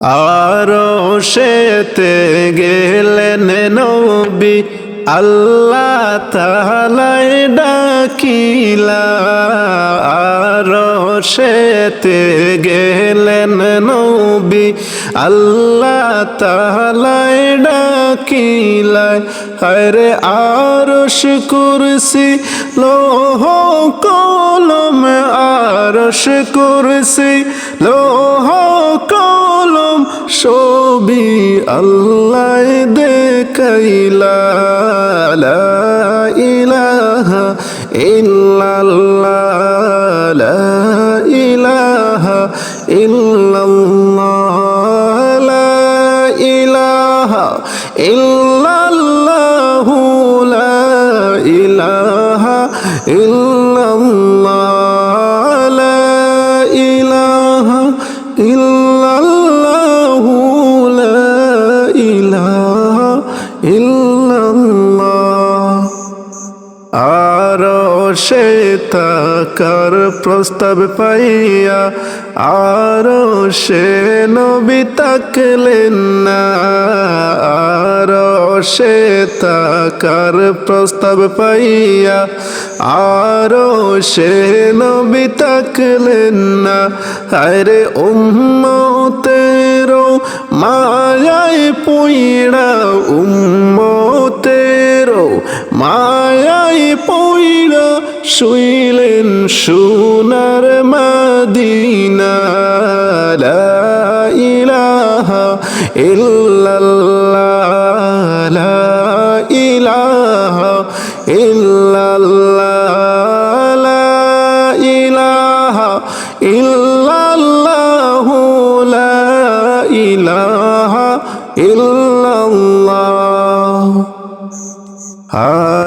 আরও সেতে গেলেন নবী, আল্লাহ তাহালাই ডাকিলা। আরও সেতে গেলেন নবী, আল্লাহ তাহালাই ডাকিলা। হরে আরশ কুরসি, লোহ কলম আরশ কুরসি, লোহ কলম ছবি আল্লাহ দেখাইলা ইলাহা ইল্লাল্লাহ ইলাহা ইল্লাল্লাহ ইলাহা ইল্লাল্লাহ তাকার প্রস্তাব পাইয়া আরও সে নবী তাকলেন না, আরও সে তাকার প্রস্তাব পাইয়া, আরও সে নবী তাকলেন না। আরে উম্মতেরো মায়ায় পুইড়া উম্মতেরো মায়ায় পইরা শুইলেন সোনার মাদিনা। লা ইলাহা ইল্লাল্লাহ লা ইলাহা ইল্লাল্লাহ লা ইলাহা ইল্লাল্লাহ লা ইলাহা ইল্লাল্লাহ।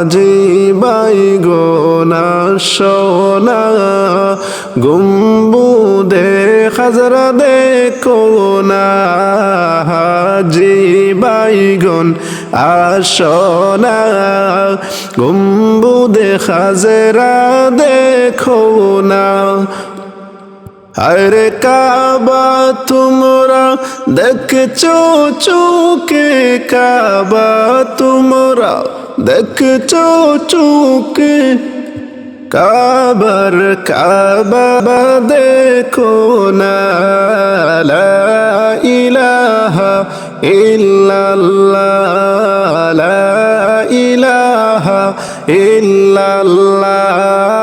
আজি বাইগোনা সোনা, গুম্বুদে খাজরা দেখো না হাজি বাইগন আসনা গুম্বুদে খাজরা দেখো না আরে কাবা, তোমরা দেখছ চুকে কাবা, তোমরা দেখছ চুকে কাবার কাবা দেখো না ইলাহা ইল্লাল্লাহ ইলাহা ইল্লাল্লাহ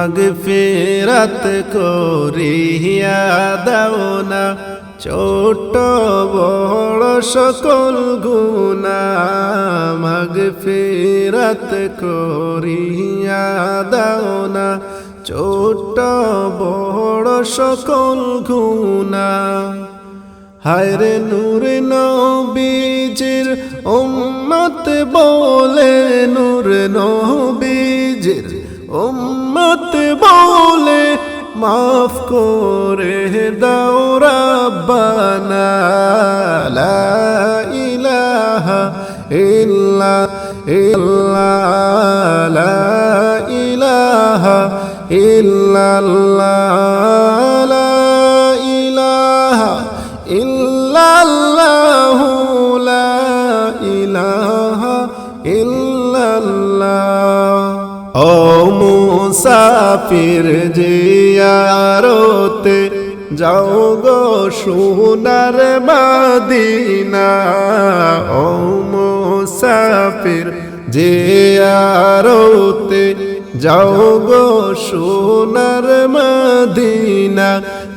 মাগফিরাত করিয়া দাও না ছোট বড় সকল গুণা মাগফিরাত করিয়া দাও না ছোট বড় সকল গুণা হায়রে নূর নবীজির উম্মত বলে নূর নবীজির উম্মত বলে মাফ করে দাও রাব্বানা লা ইলাহা ইল্লা ইল্লা ইল্লাল্লাহ মুসাফির জিয়ারতে যাও গো সোনার মাদিনা, ও মুসাফির জিয়ারতে যাও গো সোনার মদিনা।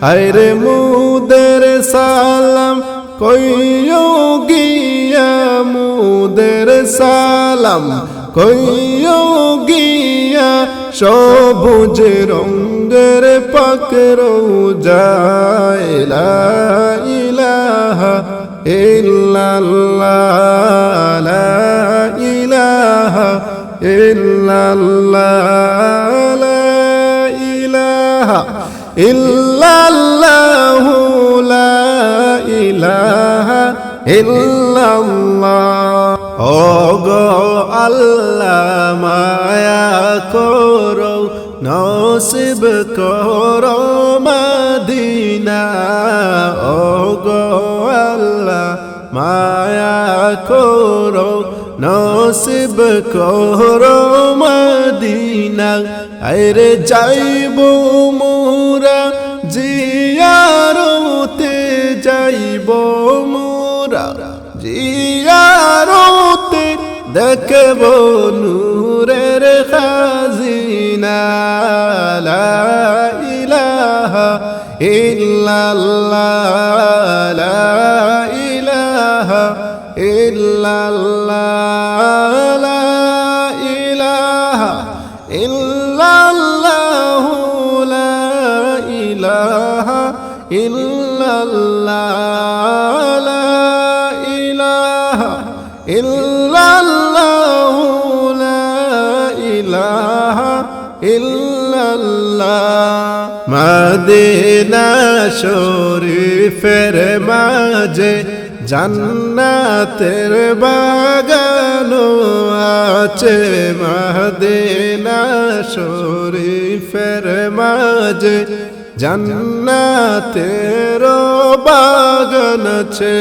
আরে মুদের সালাম কইও গিয়া, মুদের সালাম কইও গিয়া। সবুজ রঙ্গের পাকর যায় ইলাহা ইল্লাল্লাহ ইলাহা ইল্লাল্লাহ ইলাহা ইল্লাল্লাহ। ওগো আল্লাহ, মায়া করো, নসিব করো মদিনা। ওগো আল্লাহ, মায়া করো, নসিব করো মদিনা। আরে যাইব মোরা, জিয়ারতে যাইব। দেখব নূরের খাজিনা, লা ইলাহা ইল্লাল্লাহ, লা ইলাহা ইল্লাল্লাহ, লা ইলাহা ইল্লাল্লাহ, লা ইলাহা ইল্লাল্লাহ। মদিনা শরীফের মাঝে জান্নাতের বাগানো আছে। মদিনা শরীফের মাঝে জান্নাতের বাগান আছে।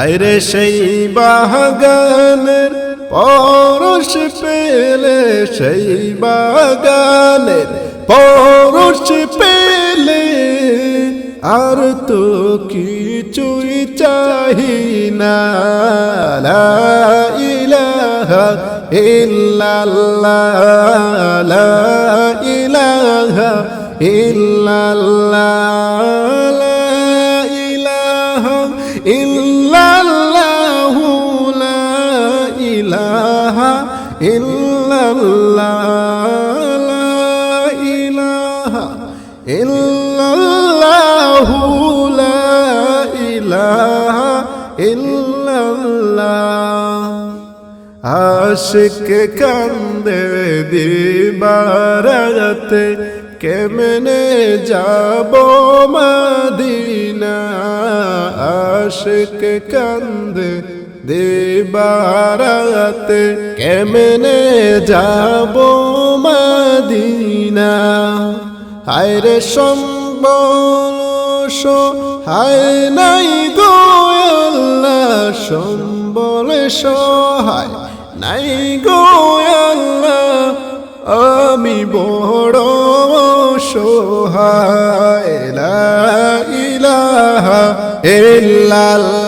আইরে সেই বাগানের পরশ পেলে সেই বাগানের পরশ পেলে আর তো কিছুই চাহি না। ইলাহা ইল্লাল্লাহ। ইলাহা ইল্লাল্লাহ। ইলাহা ইল্লাল্লাহ লা ইল্লাল্লাহ। ইল্লাল্লাহ, আশিক কান্দে দিবারাতে, কেমনে যাব মদিনা আশিক কান্দে দিবারাতে, কেমনে যাব মদিনা হায়রে সম্বল হায় নাই গো। সম্বল সহায়। নাই গো আল্লাহ আমি বড় সোহায় ইলাহা ইল্লাল্লাহ।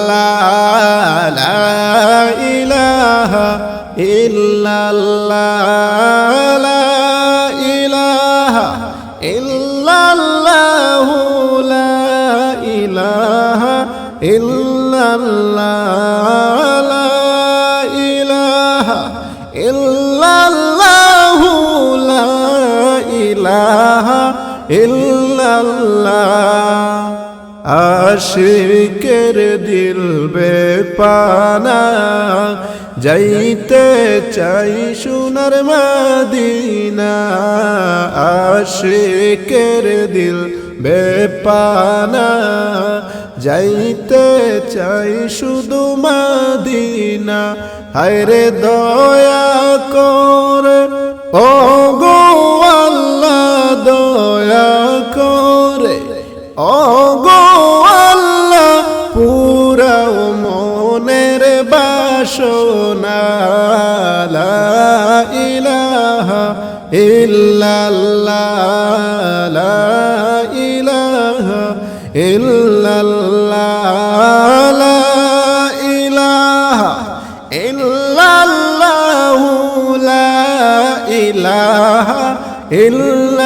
ইল্লাল্লাহ, আশিকের দিল বেপানা, যাইতে চাই সোনার মদিনা, আশিকের দিল বেপানা, যাইতে চাই শুধু মদিনা। হায়রে দয়া করে ও গো দয়া করে ও গো আল্লাহ, পুরাও মনের বাসনা ইলাহা ইল্লাল্লাহ ইলাহা ইল্লাল্লাহ ইলাহা ইল্লাল্লাহ, লা ইলাহা ইল্লাল্লাহ।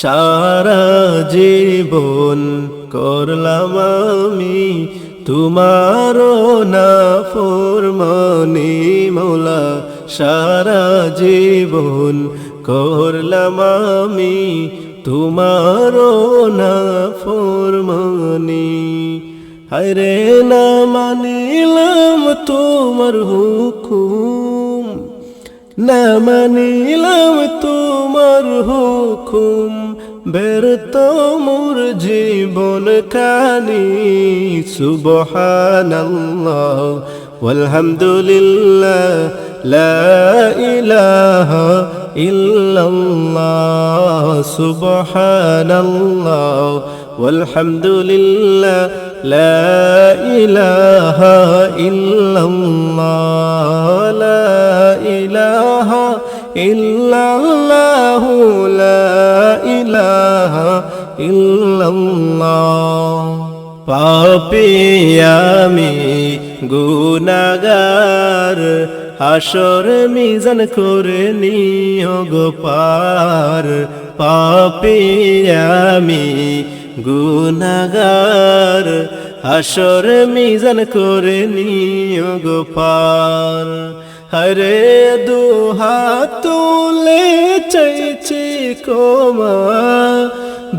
সারা জীবন করলাম আমি তোমার না ফরমানি মোলা। সারা জীবন করলাম আমি তোমার না ফরমানি হরে না মানিলাম তোমার হুকুম। না মানিলাম তোমার হুকুম বের তোমর জীবন কানি। সুবহানাল্লাহ walhamdulillah লা ইলাহা ইল্লাল্লাহ walhamdulillah لا إله إلا الله لا إله إلا الله لا إله إلا الله পাপি আমি গুনাগার হাসর মিজান করে নিয়োগ পার পাপি আমি গুনাগার হাসর মিজান করে নিয়োগ পার। হরে দুহাত তুলে চাইছি কোমা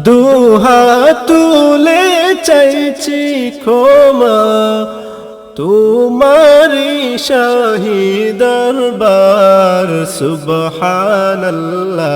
দুহাত তুলে চাইছি ক্ষমা। তোমারি শাহি দরবার, সুবহানাল্লাহ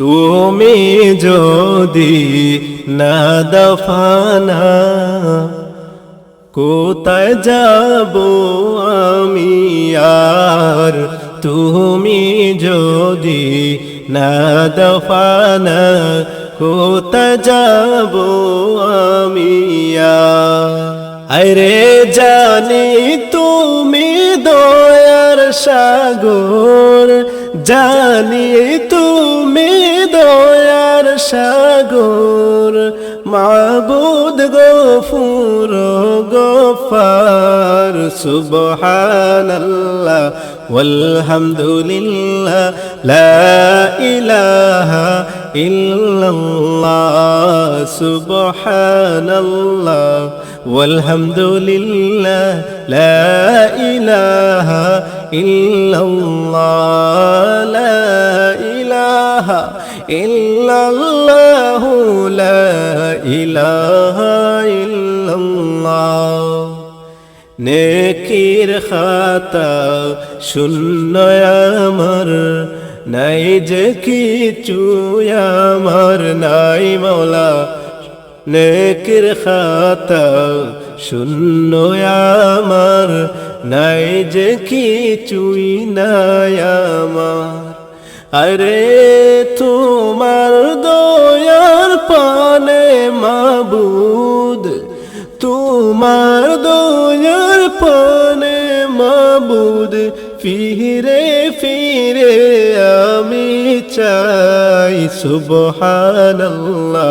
তুমি যদি না দফানা, কোথায় যাব আমি? আর তুমি যদি না দফানা, কোথায় যাব আমি? আর আরে জানি তুমি দয়ার সাগর জানি তুমি দয়ার সাগর। মাবুদ গফুর গফার সুবহানাল্লাহ walhamdulillah illallah la ilaha illallah নেকির খাতা শূন্য আমার নাই যে কিছু আমার নাই মৌলা নেকির খাতা শূন্য আমার, নাই যে কিছুই নাই আমার। আরে তোমার দয়ার পানে মাবুদ, তোমার দয়ার পানে মাবুদ, ফিরে ফিরে আমি চাই, সুবহানাল্লাহ।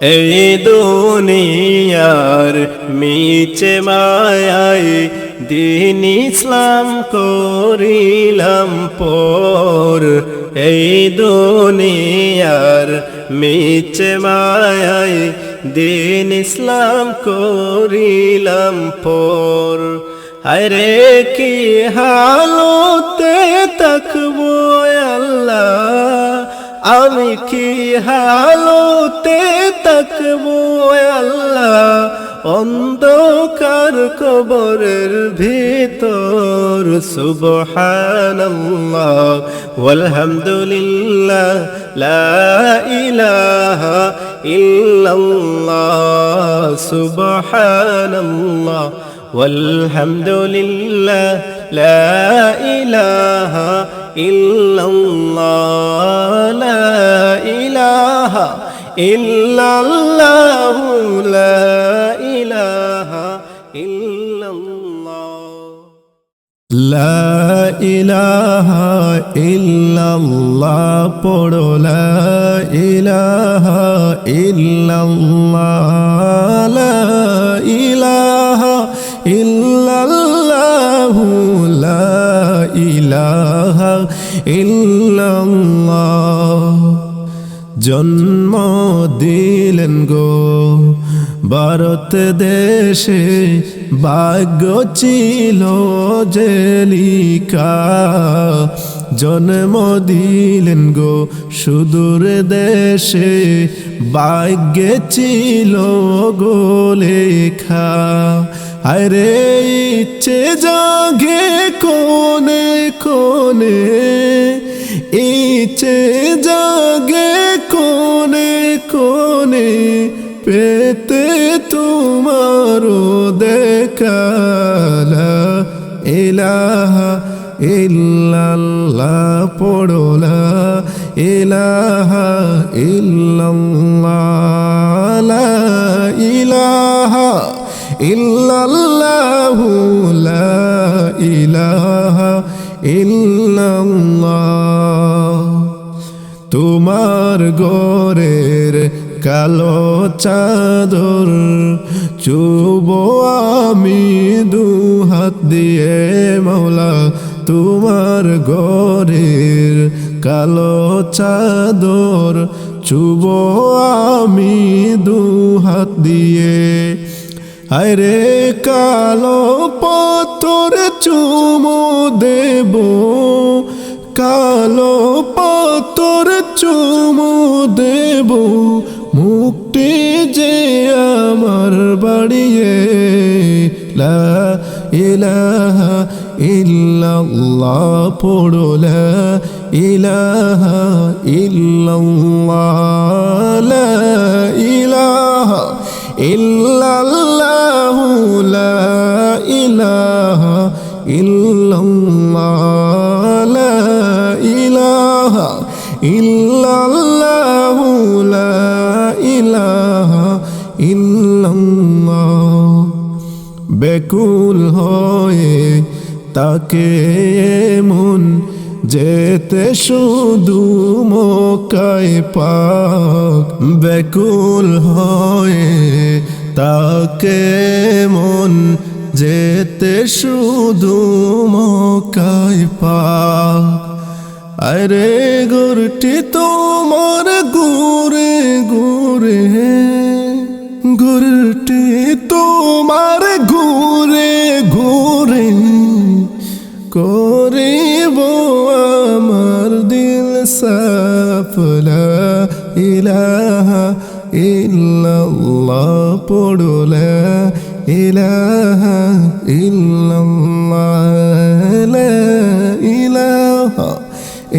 এই দুনিয়ার মিছে মায়ায় দিন ইসলাম করিলাম পর। এই দুনিয়ার মিছে মায়ায় দিন ইসলাম করিলাম পর। আরে কি হালতে তকবো আল্লাহ? আমি কি হালতে থাকব আল্লাহ অন্ধকার কবরের ভিতর। সুবহানাল্লাহ আলহামদুলিল্লাহ লা ইলাহা ইল্লাল্লাহ। সুবহানাল্লাহ আলহামদুলিল্লাহ লা ইলাহা ইল্লাল্লাহ। লা ইল্লাল্লাহু লা ইলাহা ইল্লাল্লাহ। লা ইলাহা ইল্লাল্লাহ, পড়ো লা ইলাহা ইল্লাল্লাহ, লা ইলাহা ইলাহা ইল্লাল্লাহ। জন্ম দিলেন গো। ভারত দেশে ভাগ্য ছিল জেলিকা জন্ম দিলেন গো সুদূর দেশে, ভাগ্যে ছিল গো লেখা আরে ইচ্ছে জাগে কোনে কোনে ইচ্ছে জাগে পেতে তোমারও দেখালা ইলাহা ইল্লাল্লাহ পড়লা ইলাহা ইল্লাল্লাহ ইলাহা ইল্লাল্লাহু, লা ইলাহা ইল্লাল্লাহ। তোমার গোরের কালো চাদর চুব আমি দু হাত দিয়ে মৌলা তোমার গোরের কালো চাদর চুব আমি দু হাত দিয়ে। আরে কালো পতর চুমো দেব, কালো পাতর চুমু দেব মুক্তি যে আমার বাড়িয়ে, লা ইলাহা ইল্লাল্লাহ পড়ো, লা ইলাহা ইল্লাল্লাহ, লা ইলাহা ইল্লাল্লাহু, লা ইল্লাল্লাহ। বেকুল হয়ে তাকে মন যেতে শুধু মকায় পাক। বেকুল হয়ে তাকে মন যেতে শুধু মকায় পাক। আরে গুরটি তোমার ইলাহা ইল্লাল্লাহ পড়লা, ইলাহা ইল্লাল্লাহ, লা ইলাহা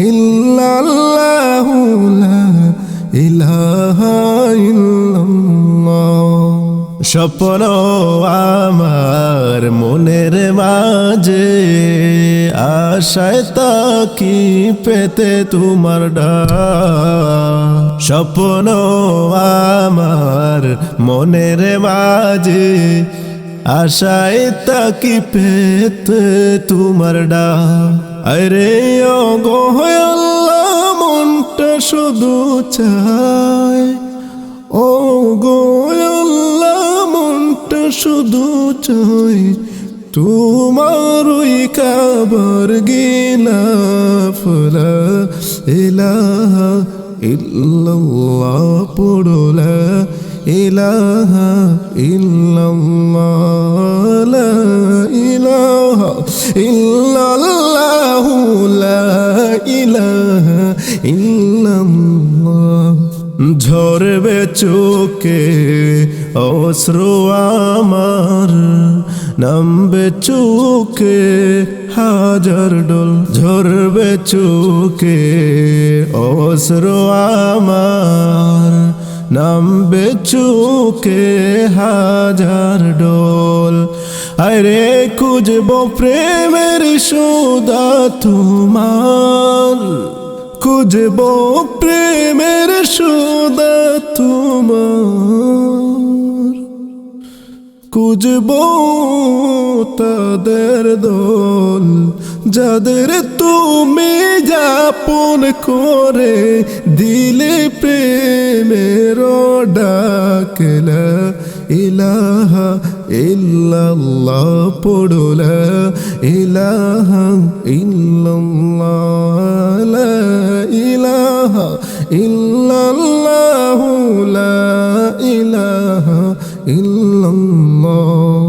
ইল্লাল্লাহু, লা ইলাহা ইল্লাল্লাহ। স্বপ্ন আমার মনের মাঝে আশায় তাকি পেতে তোমার ডা স্বপ্ন আমার মনের মাঝে আশায় তাকি পেতে তোমার ডা আরে আল্লাহ, মনটা শুধু চায়। ও গো আল্লাহ, মনটা শুধু চাই তোমার ওই কাবার গিলাফ লা ইলাহা ইল্লাল্লাহ পড়লা, ইলাহা ইল্লাল্লাহ, লা ইলাহা ইল্লাল্লাহু, লা ইলাহা ইল্লাল্লাহ। ঝরবে চোখে অশ্রু আমার, নামবে চোখে হাজার ডোল, ঝরবে চোখে অশ্রু আমার, নামবে চোখে হাজার ডোল। আরে খুঁজব প্রেমের সুদা তোমার, খুঁজব প্রেমের সুদা খুঁজব তাদের দল, যাদের তুমি যাপন করে দিলে প্রেমের ডাকলা। ইলাহা ইল্লাল্লাহ পড়লা, ইলাহা ইল্লাল্লাহ, লা ইলাহা ইল্লাল্লাহু, লা ইলাহা ইল্লাল্লাহ।